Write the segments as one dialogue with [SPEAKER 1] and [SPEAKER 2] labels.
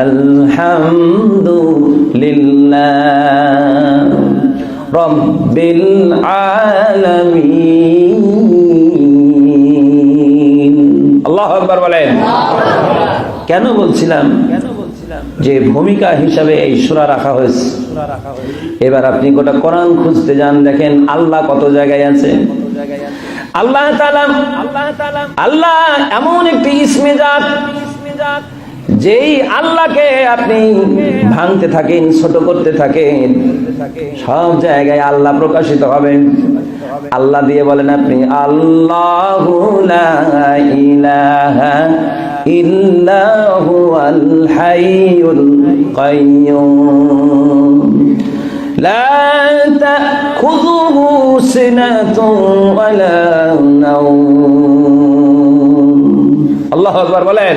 [SPEAKER 1] আলহামদুলিল্লাহ রব্বিল আলামিন। আল্লাহ আকবার বলেন। কেন বলছিলাম যে ভূমিকা হিসাবে এই সুরা রাখা হয়েছে? এবার আপনি গোটা কোরআন খুঁজতে যান, দেখেন আল্লাহ কত জায়গায় আছে। আল্লাহ তাআলা আল্লাহ এমন একটি ইসমে যেই আল্লাহকে আপনি ভাঙতে থাকেন ছোট করতে থাকেন সব জায়গায় আল্লাহ প্রকাশিত হবে আল্লাহ দিয়ে বলেন আপনি আল্লাহ ইলাহা ইল্লাহু আল হাইয়ুল কাইয়্যুম لا تأخذه سنة ولا نوم আল্লাহ আকবার বলেন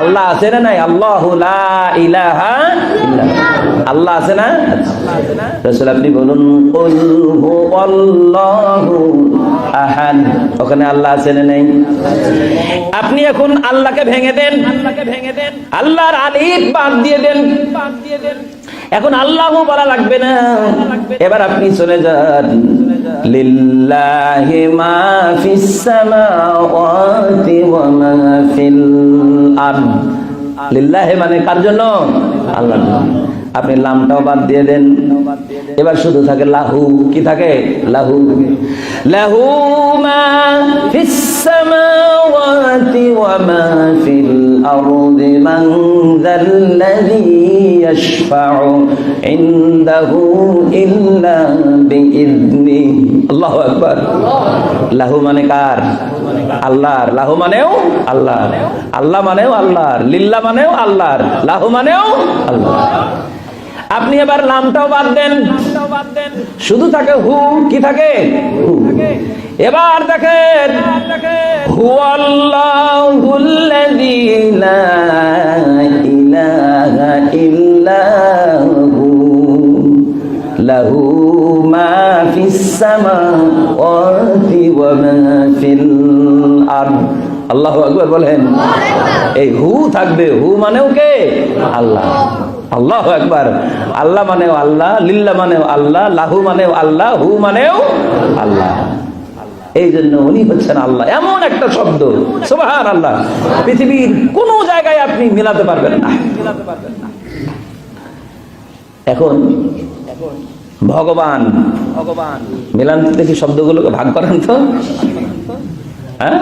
[SPEAKER 1] আল্লাহ আছে না নাই? আল্লাহ ইলাহা আল্লাহ আছে না? রাসূল আপনি বলুন আহাদ। ওখানে আল্লাহ আছে না নাই? আপনি এখন আল্লাহকে ভেঙে দেন। ভেঙে দেন আল্লাহর আলিফ বাদ দিয়ে দেন। বাদ দিয়ে দেন এখন আল্লাহ বলা লাগবে না। এবার আপনি চলে যান। লিল্লাহি মা ফিস সামাওয়াতি ওয়া মা ফিল আরদ লিল্লাহি মানে কার জন্য? আল্লাহর জন্য। আপনি লামটাও বাদ দিয়ে দেন। এবার শুধু থাকে লাহু। কি থাকে? লাহু। লাহু মা ফিস সামাওয়াতি ওয়া মা ফিল আরদি মান যাল্লাযী ইয়াশফাউ ইনদাহু ইল্লা আল্লাহু আকবার। লাহু মানে কার? আল্লাহর। লাহু মানেও আল্লাহর। আল্লাহ মানেও আল্লাহর। লিল্লা মানেও আল্লাহর। লাহু মানেও আল্লাহ আপনি এবার নামটাও বাদ দেন। শুধু থাকে হু, কি থাকে। এবার দেখেন হু আল্লাহুল্লাযী মা ফিস সামাওয়াতি ওয়া মা ফিল আরদ আল্লাহু আকবার বলেন। এই হু থাকবে, হু মানেও কে? আল্লাহ। আল্লাহ একবার আল্লাহ মানেও আল্লাহ, লিল্লা মানেও আল্লাহ, লাহু মানেও আল্লাহ, হু মানেও আল্লাহ। এই জন্য উনি হচ্ছেন আল্লাহ। এমন একটা শব্দ। সুবহান আল্লাহ পৃথিবীর কোন জায়গায় আপনি মিলাতে পারবেন না মিলাতে পারবেন না। এখন ভগবান। ভগবান। মিলান দেখি শব্দগুলোকে ভাগ করেন তো? হ্যাঁ?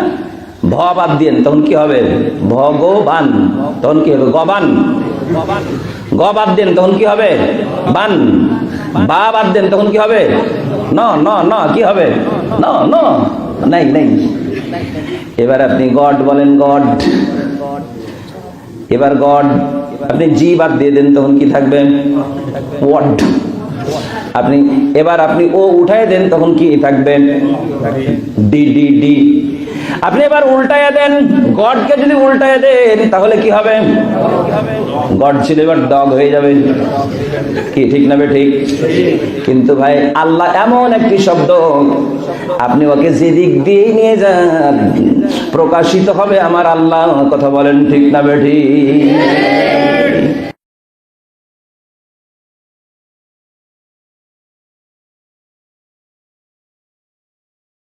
[SPEAKER 1] ভ বাদ দিয়েন তখন কি হবে? ভগবান। তখন কি হবে? গবান। গ বাদ দেন তখন কি হবে? বান। বা বাদ দেন তখন কি হবে? ন ন ন কি হবে? ন ন। নাই নাই। এবার আপনি গড বলেন গড। এবার গড। আপনি জি বাদ দিয়ে দেন, তখন কি থাকবে? ওয়াট। আপনি এবার আপনি ও উঠায় দেন, তখন কি থাকবে? D D D. আপনি এবার উল্টায় দেন, গডকে যদি উল্টায় দেন, তাহলে কি হবে? গড ছিল এবার ডগ হয়ে যাবে। কি ঠিক না ঠিক? কিন্তু ভাই, আল্লাহ এমন একটি শব্দ, আপনি ওকে যেদিক দিয়ে নিয়ে যান, প্রকাশিত হবে আমার আল্লাহ কথা বলেন ঠিক না বে ঠিক?